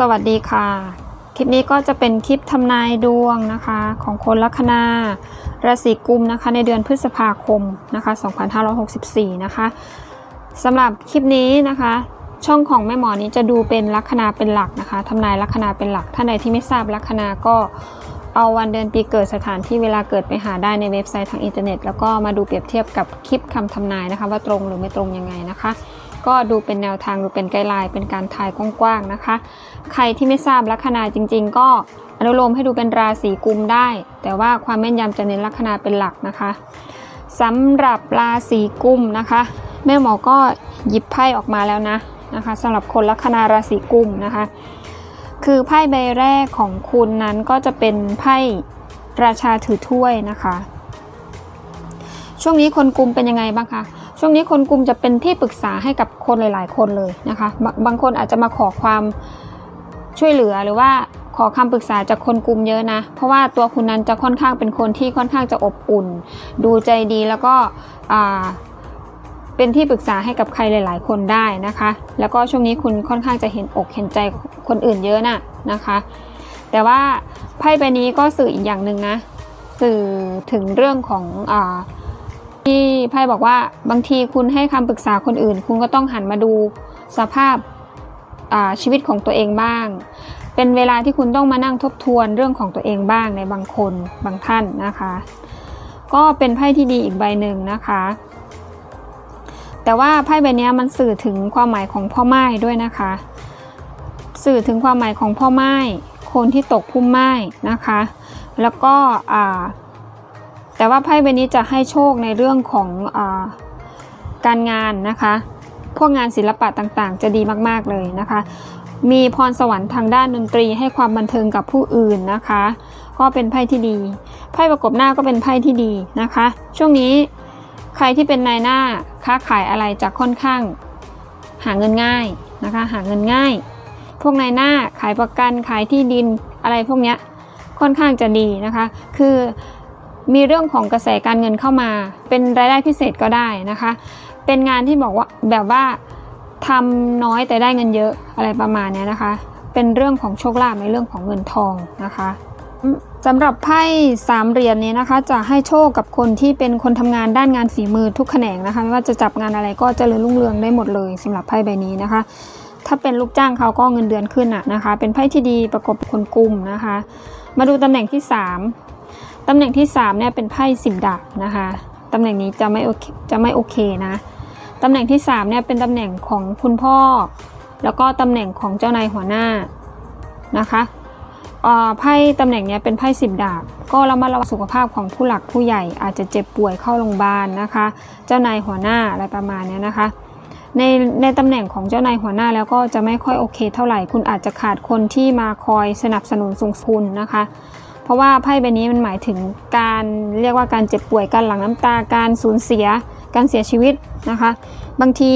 สวัสดีค่ะ คลิปนี้ก็จะเป็นคลิปทำนายดวงนะคะ ของคนลัคนาราศีกุมนะคะ ในเดือนพฤษภาคมนะคะ 2564 นะคะสำหรับคลิปนี้นะคะ ช่องของแม่หมอนี้จะดูเป็นลัคนาเป็นหลักนะคะทำนายลัคนาเป็นหลักท่านใดที่ไม่ทราบลัคนาก็เอาวันเดือนปีเกิดสถานที่เวลาเกิดไปหาได้ในเว็บไซต์ทางอินเทอร์เน็ต แล้วก็มาดูเปรียบเทียบกับคลิปคำทำนายนะคะ ว่าตรงหรือไม่ตรงยังไงนะคะ ก็ดูเป็นแนวทางดูเป็นไกด์ไลน์เป็นการทายกว้างๆนะคะ ใครที่ไม่ทราบลัคนาจริง ๆ ก็อนุโลมให้ดูเป็นราศีกุมได้ แต่ว่าความแม่นยำจะเน้นลัคนาเป็นหลักนะคะสำหรับราศีกุมนะคะ แม่หมอก็หยิบไพ่ออกมาแล้วนะนะคะสำหรับคนลัคนาราศีกุมนะคะ คือไพ่ใบแรกของคุณนั้นก็จะเป็นไพ่ราชาถือถ้วยนะคะ ช่วงนี้คนกุมเป็นยังไงบ้างคะ ช่วงนี้คนกลุ่มจะเป็นที่ปรึกษาให้กับคนหลาย ๆ คนเลยนะคะบางบางคนอาจจะมาขอความช่วยเหลือหรือว่าขอคำปรึกษาจากคนกลุ่มเยอะนะ เพราะว่าตัวคุณนั้นจะค่อนข้างเป็นคนที่ค่อนข้างจะอบอุ่น ดูใจดีแล้วก็เป็นที่ปรึกษาให้กับใครหลาย ๆ คนได้นะคะ แล้วก็ช่วงนี้คุณค่อนข้างจะเห็นอกเห็นใจคนอื่นเยอะนะนะคะ แต่ว่าไพ่ใบนี้ก็สื่ออีกอย่างหนึ่งนะ สื่อถึงเรื่องของอ ที่ไพ่บอกว่าบางทีคุณให้คำปรึกษาคนอื่น คุณก็ต้องหันมาดูสภาพชีวิตของตัวเองบ้าง เป็นเวลาที่คุณต้องมานั่งทบทวนเรื่องของตัวเองบ้างในบางคนบางท่านนะคะ ก็เป็นไพ่ที่ดีอีกใบหนึ่งนะคะ แต่ว่าไพ่ใบนี้มันสื่อถึงความหมายของพ่อไม้ด้วยนะคะ สื่อถึงความหมายของพ่อไม้คนที่ตกพุ่มไม้นะคะ แล้วก็อ่า แต่ว่าไพ่ใบนี้จะให้โชคในเรื่องของอการงานนะคะ พวกงานศิลปะต่างๆ จะดีมากๆเลยนะคะ มีพรสวรรค์ทางด้านดนตรีให้ความบันเทิงกับผู้อื่นนะคะ ก็เป็นไพ่ที่ดี ไพ่ประกบหน้าก็เป็นไพ่ที่ดีนะคะ ช่วงนี้ใครที่เป็นนายหน้าค้าขายอะไรจะค่อนข้าง หาเงินง่ายนะคะ หาเงินง่าย พวกนายหน้าขายประกันขายที่ดินอะไรพวกนี้ค่อนข้างจะดีนะคะ คือ มีเรื่องของกระแสการเงินเข้ามา เป็นรายได้พิเศษก็ได้นะคะ เป็นงานที่บอกว่าแบบว่าทำน้อยแต่ได้เงินเยอะอะไรประมาณนี้นะคะ เป็นเรื่องของโชคลาภในเรื่องของเงินทองนะคะสำหรับไพ่สามเหรียญนี้นะคะ จะให้โชคกับคนที่เป็นคนทำงานด้านงานฝีมือทุกแขนงนะคะไม่ว่าจะจับงานอะไรก็เจริญรุ่งเรืองได้หมดเลยสำหรับไพ่ใบนี้นะคะ ถ้าเป็นลูกจ้างเขาก็เงินเดือนขึ้นอะนะคะ เป็นไพ่ที่ดีประกบคนกลุ่มนะคะ มาดูตำแหน่งที่ 3 ตำแหน่งที่3เนี่ยเป็นไพ่สิบดาบนะคะตำแหน่งนี้จะไม่โอเคจะไม่โอเคนะตำแหน่งที่3เนี่ยเป็นตำแหน่งของคุณพ่อ แล้วก็ตำแหน่งของเจ้านายหัวหน้านะคะไพ่ตำแหน่งนี้เป็นไพ่สิบดาบ ก็เรามาระวังสุขภาพของผู้หลักผู้ใหญ่อาจจะเจ็บป่วยเข้าโรงพยาบาลนะคะ เจ้านายหัวหน้าอะไรประมาณนี้นะคะ ในในตำแหน่งของเจ้านายหัวหน้าแล้วก็จะไม่ค่อยโอเคเท่าไหร่ คุณอาจจะขาดคนที่มาคอยสนับสนุนสูงสุนนะคะ เพราะว่าไพ่ใบนี้มันหมายถึงการเรียกว่าการเจ็บป่วยการหลั่งน้ำตาการสูญเสีย การเสียชีวิตนะคะ บางที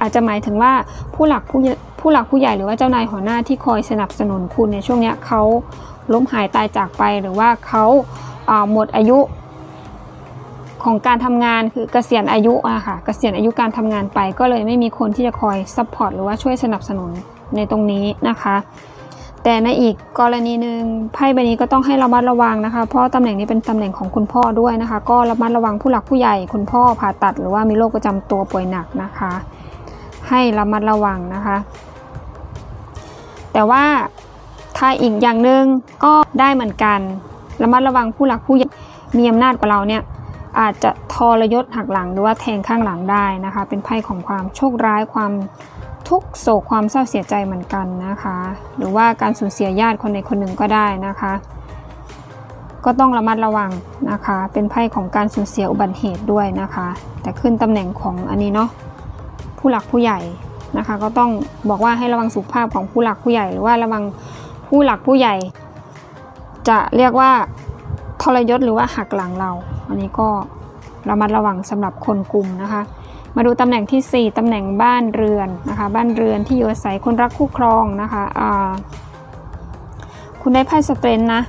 อาจจะหมายถึงว่าผู้หลักผู้ผู้หลักผู้ใหญ่หรือว่าเจ้านายหัวหน้าที่คอยสนับสนุนคุณในช่วงนี้เขาล้มหายตายจากไปหรือว่าเขาหมดอายุของการทำงานคือเกษียณอายุอะค่ะเกษียณอายุการทำงานไปก็เลยไม่มีคนที่จะคอยซัพพอร์ตหรือว่าช่วยสนับสนุนในตรงนี้นะคะ แต่ในอีกกรณีหนึ่งไพ่ใบนี้ก็ต้องให้ระมัดระวังนะคะ เพราะตำแหน่งนี้เป็นตำแหน่งของคุณพ่อด้วยนะคะ ก็ระมัดระวังผู้หลักผู้ใหญ่คุณพ่อผ่าตัด หรือว่ามีโรคประจำตัวป่วยหนักนะคะ ให้ระมัดระวังนะคะ แต่ว่าถ้าอีกอย่างหนึ่งก็ได้เหมือนกัน ระมัดระวังผู้หลักผู้ใหญ่มีอำนาจกว่าเราเนี่ยอาจจะทรยศหักหลังหรือว่าแทงข้างหลังได้นะคะ เป็นไพ่ของความโชคร้ายความ ทุกโศกความเศร้าเสียใจเหมือนกันนะคะ หรือว่าการสูญเสียญาติคนใดคนหนึ่งก็ได้นะคะ ก็ต้องระมัดระวังนะคะ เป็นไพ่ของการสูญเสียอุบัติเหตุด้วยนะคะ แต่ขึ้นตำแหน่งของอันนี้เนาะผู้หลักผู้ใหญ่นะคะ ก็ต้องบอกว่าให้ระวังสุขภาพของผู้หลักผู้ใหญ่ หรือว่าระวังผู้หลักผู้ใหญ่ จะเรียกว่าทรยศหรือว่าหักหลังเรา อันนี้ก็ระมัดระวังสำหรับคนกลุ่มนะคะ มาดูตำแหน่งที่ 4 ตำแหน่งบ้านเรือนนะคะ บ้านเรือนที่อยู่อาศัยคนรักคู่ครองนะคะะคุณได้ไพ่สเตนนะ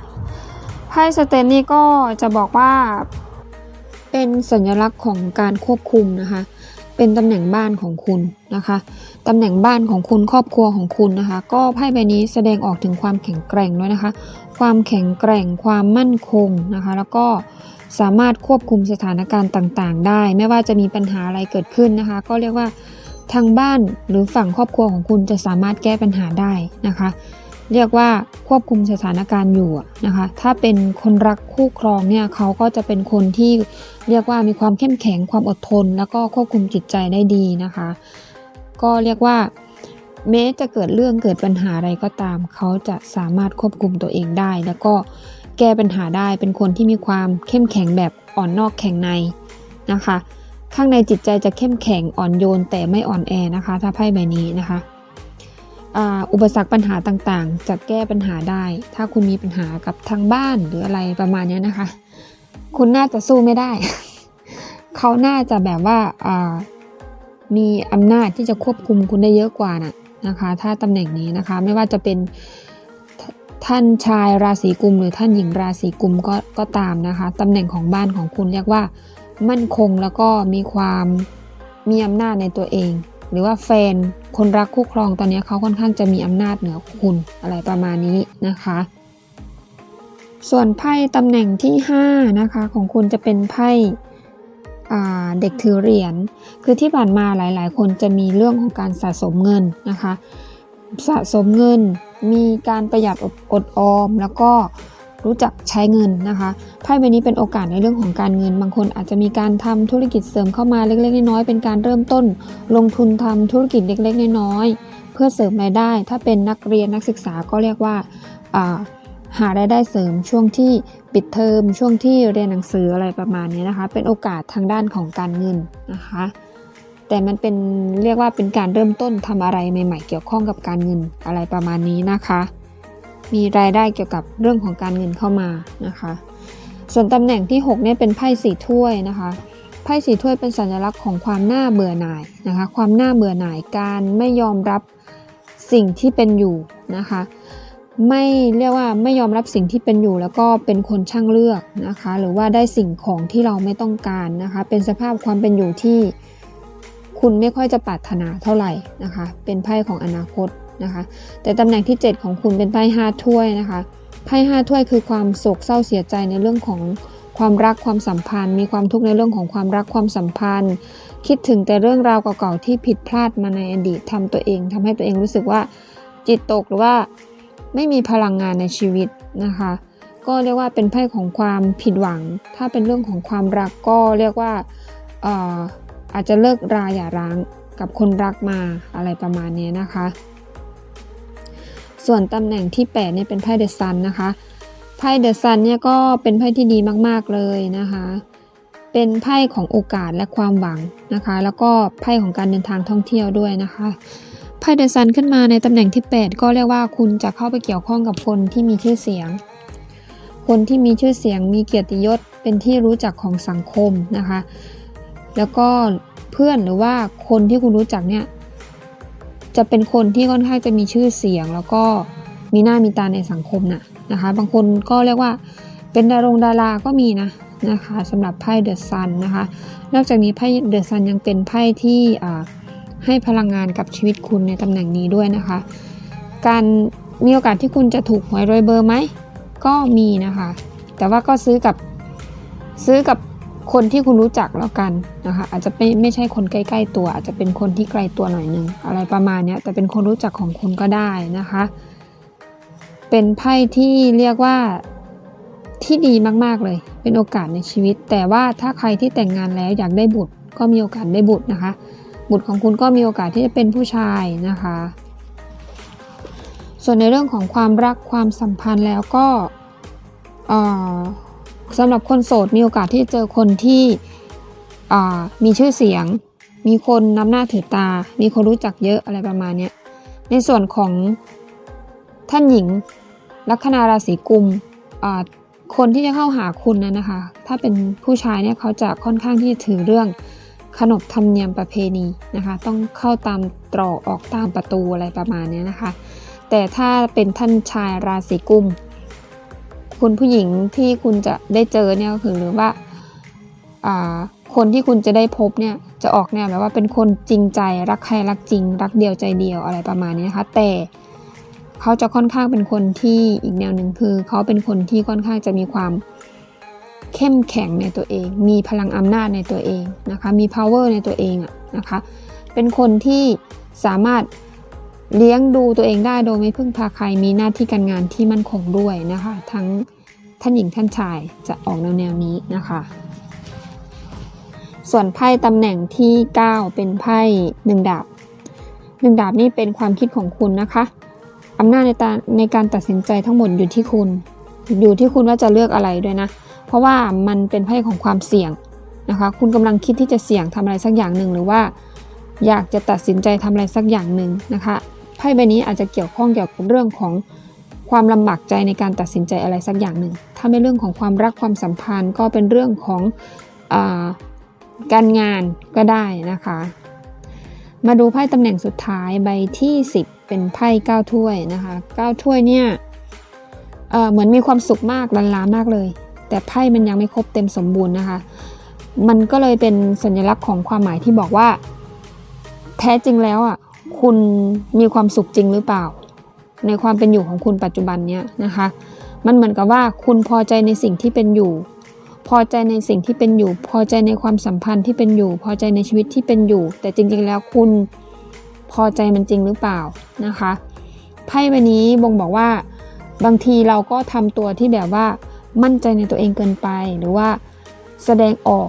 ไพ่สเตนนี่ก็จะบอกว่า เป็นสัญลักษณ์ของการควบคุมนะคะ เป็นตำแหน่งบ้านของคุณนะคะ ตำแหน่งบ้านของคุณครอบครัวของคุณนะคะ ก็ไพ่ใบนี้แสดงออกถึงความแข็งแกร่งด้วยนะคะ ความแข็งแกร่ง ความมั่นคงนะคะ แล้วก็ สามารถควบคุมสถานการณ์ต่างๆ ได้ ไม่ว่าจะมีปัญหาอะไรเกิดขึ้นนะคะ ก็เรียกว่าทางบ้านหรือฝั่งครอบครัวของคุณจะสามารถแก้ปัญหาได้นะคะ เรียกว่าควบคุมสถานการณ์อยู่นะคะ ถ้าเป็นคนรักคู่ครองเนี่ยเขาก็จะเป็นคนที่เรียกว่ามีความเข้มแข็งความอดทน แล้วก็ควบคุมจิตใจได้ดีนะคะ ก็เรียกว่าแม้จะเกิดเรื่องเกิดปัญหาอะไรก็ตาม เขาจะสามารถควบคุมตัวเองได้ แล้วก็ แก้ปัญหาได้เป็นคนที่มีความเข้มแข็งแบบอ่อนนอกแข็งในนะคะ ข้างในจิตใจจะเข้มแข็งอ่อนโยนแต่ไม่อ่อนแอนะคะ ถ้าไพ่ใบนี้นะคะอุปสรรคปัญหาต่างๆ จะแก้ปัญหาได้ ถ้าคุณมีปัญหากับทางบ้านหรืออะไรประมาณนี้นะคะ คุณน่าจะสู้ไม่ได้ เขาน่าจะแบบว่าามีอำนาจที่จะควบคุมคุณได้เยอะกว่าน่ะนะคะ ถ้าตำแหน่งนี้นะคะ ไม่ว่าจะเป็น ท่านชายราศีกุมหรือท่านหญิงราศีกุมก็ก็ตามนะคะตำแหน่งของบ้านของคุณเรียกว่า มั่นคงแล้วก็มีความมีอำนาจในตัวเอง หรือว่าแฟนคนรักคู่ครองตอนนี้เขาค่อนข้างจะมีอำนาจเหนือคุณอะไรประมาณนี้นะคะ ส่วนไพ่ตำแหน่งที่5นะคะของคุณจะเป็นไพ่เด็กถือเหรียญ คือที่ผ่านมาหลาย ๆ คนจะมีเรื่องของการสะสมเงินนะคะ สะสมเงิน มีการประหยัดอดอดออม แล้วก็รู้จักใช้เงินนะคะไพ่ใบนี้เป็นโอกาสในเรื่องของการเงิน บางคนอาจจะมีการทำธุรกิจเสริมเข้ามาเล็ก ๆ น้อยๆเป็นการเริ่มต้น ลงทุนทำธุรกิจเล็ก ๆ น้อยๆเพื่อเสริมรายได้ ถ้าเป็นนักเรียนนักศึกษาก็เรียกว่าหารายได้เสริมช่วงที่ปิดเทอมช่วงที่เรียนหนังสืออะไรประมาณนี้นะคะ เป็นโอกาสทางด้านของการเงินนะคะ แต่มันเป็นเรียกว่าเป็นการเริ่มต้นทำอะไรใหม่ๆ เกี่ยวข้องกับการเงินอะไรประมาณนี้นะคะ มีรายได้เกี่ยวกับเรื่องของการเงินเข้ามานะคะ ส่วนตำแหน่งที่6เนี่ยเป็นไพ่สีถ้วยนะคะไพ่สีถ้วยเป็นสัญลักษณ์ของความน่าเบื่อหน่ายนะคะ ความน่าเบื่อหน่ายการไม่ยอมรับสิ่งที่เป็นอยู่นะคะ ไม่เรียกว่าไม่ยอมรับสิ่งที่เป็นอยู่ แล้วก็เป็นคนช่างเลือกนะคะ หรือว่าได้สิ่งของที่เราไม่ต้องการนะคะ เป็นสภาพความเป็นอยู่ที่ คุณไม่ค่อยจะปรารถนาเท่าไหร่นะคะ เป็นไพ่ของอนาคตนะคะ แต่ตำแหน่งที่ 7 ของคุณเป็นไพ่ห้าถ้วยนะคะ ไพ่ห้าถ้วยคือความโศกเศร้าเสียใจในเรื่องของความรักความสัมพันธ์ มีความทุกข์ในเรื่องของความรักความสัมพันธ์ คิดถึงแต่เรื่องราวเก่าๆที่ผิดพลาดมาในอดีตทำตัวเองทำให้ตัวเองรู้สึกว่าจิตตกหรือว่าไม่มีพลังงานในชีวิตนะคะ ก็เรียกว่าเป็นไพ่ของความผิดหวัง ถ้าเป็นเรื่องของความรักก็เรียกว่า อาจจะเลิกราอย่าร้างกับคนรักมาอะไรประมาณนี้นะคะ ส่วนตำแหน่งที่8เนี่ยเป็นไพ่เดอะซันนะคะไพ่เดอะซันเนี่ยก็เป็นไพ่ที่ดีมากๆเลยนะคะ เป็นไพ่ของโอกาสและความหวังนะคะ แล้วก็ไพ่ของการเดินทางท่องเที่ยวด้วยนะคะ ไพ่เดอะซันขึ้นมาในตำแหน่งที่ 8 ก็เรียกว่าคุณจะเข้าไปเกี่ยวข้องกับคนที่มีชื่อเสียง คนที่มีชื่อเสียงมีเกียรติยศเป็นที่รู้จักของสังคมนะคะ แล้วก็เพื่อนหรือว่าคนที่คุณรู้จักเนี่ยจะเป็นคนที่ค่อนข้างจะมีชื่อเสียง แล้วก็มีหน้ามีตาในสังคมน่ะนะคะ บางคนก็เรียกว่าเป็นดารงดาราก็มีนะนะคะสำหรับไพ่เดอะซันนะคะ นอกจากนี้ไพ่เดอะซันยังเป็นไพ่ที่ให้พลังงานกับชีวิตคุณในตำแหน่งนี้ด้วยนะคะ การมีโอกาสที่คุณจะถูกหวยรวยเบอร์ไหมก็มีนะคะ แต่ว่าก็ซื้อกับซื้อกับ คนที่คุณรู้จักแล้วกันนะคะ อาจจะไม่ไม่ใช่คนใกล้ๆตัว อาจจะเป็นคนที่ไกลตัวหน่อยนึงอะไรประมาณนี้แต่เป็นคนรู้จักของคุณก็ได้นะคะ เป็นไพ่ที่เรียกว่าที่ดีมากๆเลย เป็นโอกาสในชีวิต แต่ว่าถ้าใครที่แต่งงานแล้วอยากได้บุตรก็มีโอกาสได้บุตรนะคะ บุตรของคุณก็มีโอกาสที่จะเป็นผู้ชายนะคะ ส่วนในเรื่องของความรักความสัมพันธ์แล้วก็เอ่อ สำหรับคนโสดมีโอกาสที่เจอคนที่มีชื่อเสียง มีคนนำหน้าถือตา มีคนรู้จักเยอะอะไรประมาณนี้ในส่วนของท่านหญิงลัคนาราศีกุมคนที่จะเข้าหาคุณนะนะคะ ถ้าเป็นผู้ชายเนี่ยเขาจะค่อนข้างที่ถือเรื่องขนบธรรมเนียมประเพณีนะคะ ต้องเข้าตามตรอกออกตามประตูอะไรประมาณนี้นะคะ แต่ถ้าเป็นท่านชายราศีกุม คุณผู้หญิงที่คุณจะได้เจอเนี่ยก็คือหรือว่าอ่าคนที่คุณจะได้พบเนี่ยจะออกแนวแบบว่าเป็นคนจริงใจรักใครรักจริง รักเดียวใจเดียวอะไรประมาณนี้นะคะ แต่เขาจะค่อนข้างเป็นคนที่อีกแนวหนึ่งคือ เขาเป็นคนที่ค่อนข้างจะมีความเข้มแข็งในตัวเอง มีพลังอำนาจในตัวเองนะคะ มี power ในตัวเองอะนะคะ เป็นคนที่สามารถ เลี้ยงดูตัวเองได้โดยไม่พึ่งพาใครมีหน้าที่การงานที่มั่นคงด้วยนะคะ ทั้งท่านหญิงท่านชายจะออกแนวแนวนี้นะคะ ส่วนไพ่ตำแหน่งที่ 9 เป็นไพ่หนึ่งดาบหนึ่งดาบนี่เป็นความคิดของคุณนะคะอำนาจในกาในการตัดสินใจทั้งหมดอยู่ที่คุณ อยู่ที่คุณว่าจะเลือกอะไรด้วยนะ เพราะว่ามันเป็นไพ่ของความเสี่ยงนะคะ คุณกำลังคิดที่จะเสี่ยงทำอะไรสักอย่างหนึ่งหรือว่า อยากจะตัดสินใจทำอะไรสักอย่างหนึ่งนะคะ ไพ่ใบนี้อาจจะเกี่ยวข้องเกี่ยวกับเรื่องของความลำบากใจในการตัดสินใจอะไรสักอย่างหนึ่ง ถ้าเป็นเรื่องของความรักความสัมพันธ์ ก็เป็นเรื่องของอการงานก็ได้นะคะ มาดูไพ่ตำแหน่งสุดท้ายใบที่ 10 เป็นไพ่9ถ้วยนะคะ9ถ้วยเนี่ยเเหมือนมีความสุขมากลันลามากเลย แต่ไพ่มันยังไม่ครบเต็มสมบูรณ์นะคะ มันก็เลยเป็นสัญลักษณ์ของความหมายที่บอกว่า แท้จริงแล้วอะ คุณมีความสุขจริงหรือเปล่า ในความเป็นอยู่ของคุณปัจจุบันเนี้ยนะคะ มันเหมือนกับว่าคุณพอใจในสิ่งที่เป็นอยู่ พอใจในสิ่งที่เป็นอยู่ พอใจในความสัมพันธ์ที่เป็นอยู่ พอใจในชีวิตที่เป็นอยู่ แต่จริงๆแล้วคุณพอใจมันจริงหรือเปล่านะคะไพ่ใบนี้บ่งบอกว่า บางทีเราก็ทำตัวที่แบบว่ามั่นใจในตัวเองเกินไป หรือว่าแสดงออก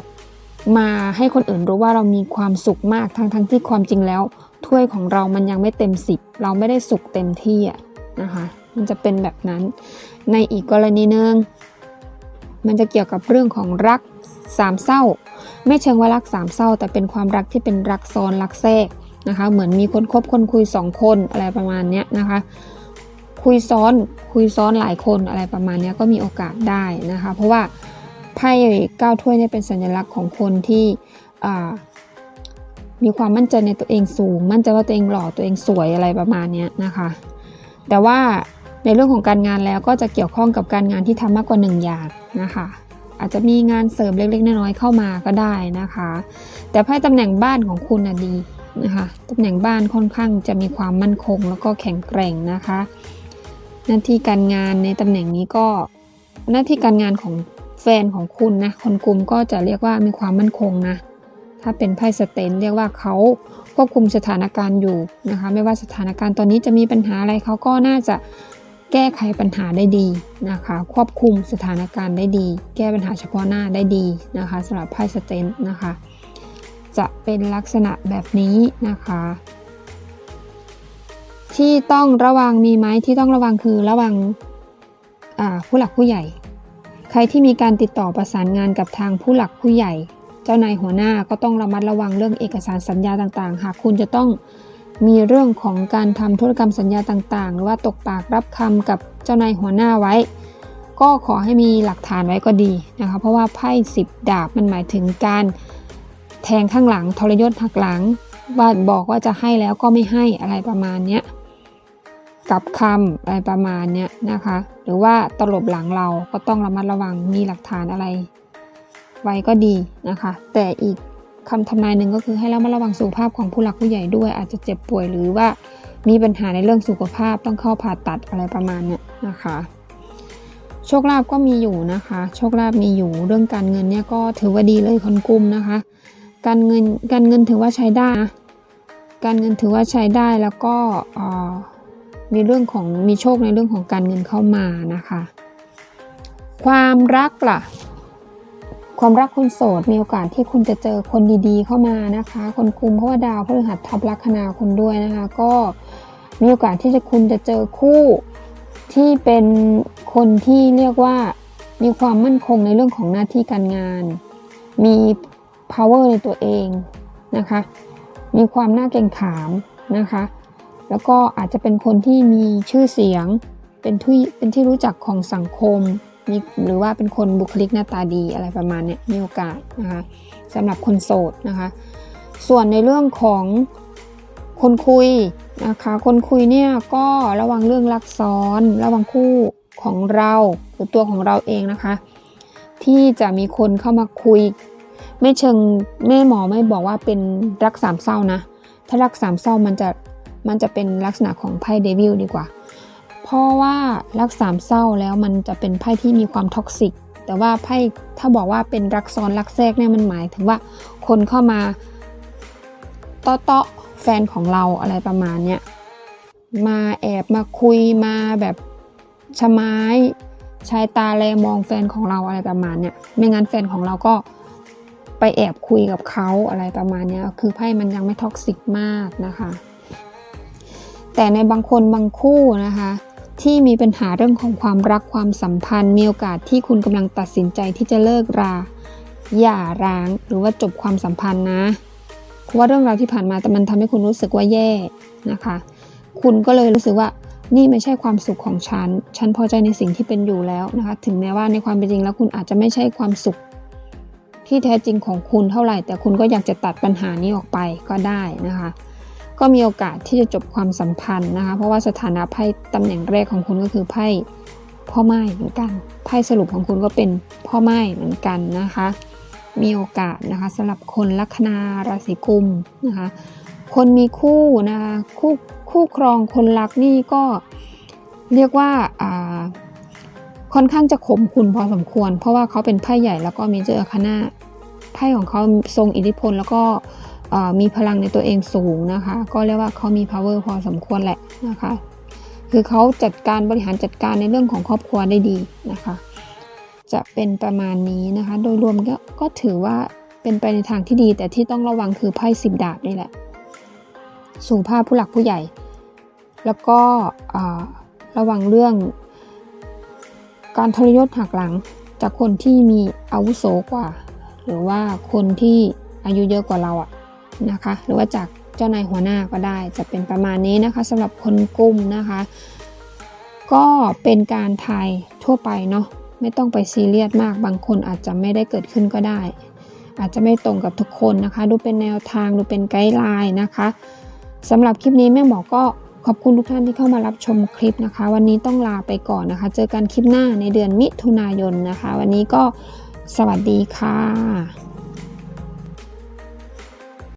มาให้คนอื่นรู้ว่าเรามีความสุขมากทั้งทั้งที่ความจริงแล้ว ถ้วยของเรามันยังไม่เต็มสิบเราไม่ได้สุขเต็มที่อะนะคะมันจะเป็นแบบนั้น ในอีกกรณีหนึ่งมันจะเกี่ยวกับเรื่องของรักสามเศร้า ไม่เชิงว่ารักสามเศร้า แต่เป็นความรักที่เป็นรักซ้อนรักแทรกนะคะ เหมือนมีคนคบคนคุยสองคนอะไรประมาณเนี้ยนะคะ คุยซ้อนคุยซ้อนหลายคนอะไรประมาณนี้ก็มีโอกาสได้นะคะ เพราะว่าไพ่เก้าถ้วยเนี่ยเป็นสัญลักษณ์ของคนที่อ่า มีความมั่นใจในตัวเองสูง มั่นใจว่าตัวเองหล่อตัวเองสวยอะไรประมาณนี้นะคะ แต่ว่าในเรื่องของการงานแล้วก็จะเกี่ยวข้องกับการงานที่ทำมากกว่าหนึ่งอย่างนะคะ อาจจะมีงานเสริมเล็กๆน้อยๆเข้ามาก็ได้นะคะ แต่ไพ่ตำแหน่งบ้านของคุณนะดีนะคะตำแหน่งบ้านค่อนข้างจะมีความมั่นคงแล้วก็แข็งแกร่งนะคะ หน้าที่การงานในตำแหน่งนี้ก็หน้าที่การงานของแฟนของคุณนะคนกลุ่มก็จะเรียกว่ามีความมั่นคงนะ ถ้าเป็นไพ่สเตนเรียกว่าเขาควบคุมสถานการณ์อยู่นะคะ ไม่ว่าสถานการณ์ตอนนี้จะมีปัญหาอะไรเขาก็น่าจะแก้ไขปัญหาได้ดีนะคะ ควบคุมสถานการณ์ได้ดี แก้ปัญหาเฉพาะหน้าได้ดีนะคะสำหรับไพ่สเตนนะคะ จะเป็นลักษณะแบบนี้นะคะ ที่ต้องระวังมีไหมที่ต้องระวังคือระวังผู้หลักผู้ใหญ่ ใครที่มีการติดต่อประสานงานกับทางผู้หลักผู้ใหญ่ เจ้านายหัวหน้าก็ต้องระมัดระวังเรื่องเอกสารสัญญาต่างๆ หากคุณจะต้องมีเรื่องของการทำธุรกรรมสัญญาต่างๆ หรือว่าตกปากรับคำกับเจ้านายหัวหน้าไว้ ก็ขอให้มีหลักฐานไว้ก็ดีนะคะ เพราะว่าไพ่สิบดาบมันหมายถึงการแทงข้างหลังทรยศหักหลังว่าบอกว่าจะให้แล้วก็ไม่ให้อะไรประมาณเนี้ยกับคำอะไรประมาณเนี้ยนะคะ หรือว่าตลบหลังเราก็ต้องระมัดระวังมีหลักฐานอะไร ไว้ก็ดีนะคะ แต่อีกคำทำนายหนึ่งก็คือให้เรามาระวังสุขภาพของผู้หลักผู้ใหญ่ด้วย อาจจะเจ็บป่วยหรือว่ามีปัญหาในเรื่องสุขภาพต้องเข้าผ่าตัดอะไรประมาณเนี้ยนะคะ โชคลาภก็มีอยู่นะคะ โชคลาภมีอยู่เรื่องการเงินเนี่ยก็ถือว่าดีเลยคนกลุ่มนะคะ การเงินการเงินถือว่าใช้ได้นะการเงินถือว่าใช้ได้แล้วก็มีเรื่องของมีโชคในเรื่องของการเงินเข้ามานะคะ ความรักล่ะ ความรักคนโสดมีโอกาสที่คุณจะเจอคนดีๆ เข้ามานะคะ คนคุมเพราะว่าดาวพฤหัสทับลัคนาคุณด้วยนะคะ ก็มีโอกาสที่จะคุณจะเจอคู่ที่เป็นคนที่เรียกว่ามีความมั่นคงในเรื่องของหน้าที่การงาน มี power ในตัวเองนะคะ มีความน่าเกรงขามนะคะ แล้วก็อาจจะเป็นคนที่มีชื่อเสียง เป็นที่เป็นที่รู้จักของสังคม หรือว่าเป็นคนบุคลิกหน้าตาดีอะไรประมาณเนี้ยมีโอกาสนะคะสำหรับคนโสดนะคะ ส่วนในเรื่องของคนคุยนะคะคนคุยเนี่ยก็ระวังเรื่องรักซ้อน ระวังคู่ของเราหรือตัวของเราเองนะคะ ที่จะมีคนเข้ามาคุย ไม่เชิงแม่หมอไม่บอกว่าเป็นรักสามเศร้านะ ถ้ารักสามเศร้ามันจะมันจะเป็นลักษณะของไพ่เดวิลดีกว่า เพราะว่ารักสามเศร้าแล้วมันจะเป็นไพ่ที่มีความท็อกซิก แต่ว่าไพ่ถ้าบอกว่าเป็นรักซ้อนรักแทรกเนี่ยมันหมายถึงว่าคนเข้ามาเตาะเตาะแฟนของเราอะไรประมาณเนี้ยมาแอบมาคุยมาแบบชะไม้ชายตาแลมองแฟนของเราอะไรประมาณเนี้ยไม่งั้นแฟนของเราก็ไปแอบคุยกับเขาอะไรประมาณเนี้ยคือไพ่มันยังไม่ท็อกซิกมากนะคะ แต่ในบางคนบางคู่นะคะ ที่มีปัญหาเรื่องของความรักความสัมพันธ์ มีโอกาสที่คุณกำลังตัดสินใจที่จะเลิกราหย่าร้างหรือว่าจบความสัมพันธ์นะเพราะว่าเรื่องราวที่ผ่านมาแต่มันทำให้คุณรู้สึกว่าแย่นะคะ คุณก็เลยรู้สึกว่านี่ไม่ใช่ความสุขของฉัน ฉันพอใจในสิ่งที่เป็นอยู่แล้วนะคะ ถึงแม้ว่าในความเป็นจริงแล้วคุณอาจจะไม่ใช่ความสุข ที่แท้จริงของคุณเท่าไหร่ แต่คุณก็อยากจะตัดปัญหานี้ออกไปก็ได้นะคะ ก็มีโอกาสที่จะจบความสัมพันธ์นะคะ เพราะว่าสถานะไพ่ตำแหน่งแรกของคุณก็คือไพ่พ่อไม้เหมือนกันไพ่สรุปของคุณก็เป็นพ่อไม้เหมือนกันนะคะ มีโอกาสนะคะสำหรับคนลัคนาราศีกุมนะคะ คนมีคู่นะคะคู่คู่ครองคนรักนี่ก็เรียกว่าค่อนข้างจะข่มคุณพอสมควร เพราะว่าเขาเป็นไพ่ใหญ่แล้วก็มีเจอคณะไพ่ของเขาทรงอิทธิพลแล้วก็ มีพลังในตัวเองสูงนะคะ ก็เรียกว่าเขามี power พอสมควรแหละนะคะ คือเขาจัดการบริหารจัดการในเรื่องของครอบครัวได้ดีนะคะ จะเป็นประมาณนี้นะคะ โดยรวมก็ก็ถือว่าเป็นไปในทางที่ดี แต่ที่ต้องระวังคือไพ่สิบดาบนี่แหละสุขภาพผู้หลักผู้ใหญ่ แล้วก็ระวังเรื่อง การทรยศหักหลังจากคนที่มีอาวุโสกว่า หรือว่าคนที่อายุเยอะกว่าเราอะ นะคะ หรือว่าจากเจ้านายหัวหน้าก็ได้จะเป็นประมาณนี้นะคะสำหรับคนกลุ่มนะคะ ก็เป็นการทายทั่วไปเนาะไม่ต้องไปซีเรียสมากบางคนอาจจะไม่ได้เกิดขึ้นก็ได้ อาจจะไม่ตรงกับทุกคนนะคะ ดูเป็นแนวทางดูเป็นไกด์ไลน์นะคะสำหรับคลิปนี้แม่หมอก็ขอบคุณทุกท่านที่เข้ามารับชมคลิปนะคะ วันนี้ต้องลาไปก่อนนะคะ เจอกันคลิปหน้าในเดือนมิถุนายนนะคะ วันนี้ก็สวัสดีค่ะ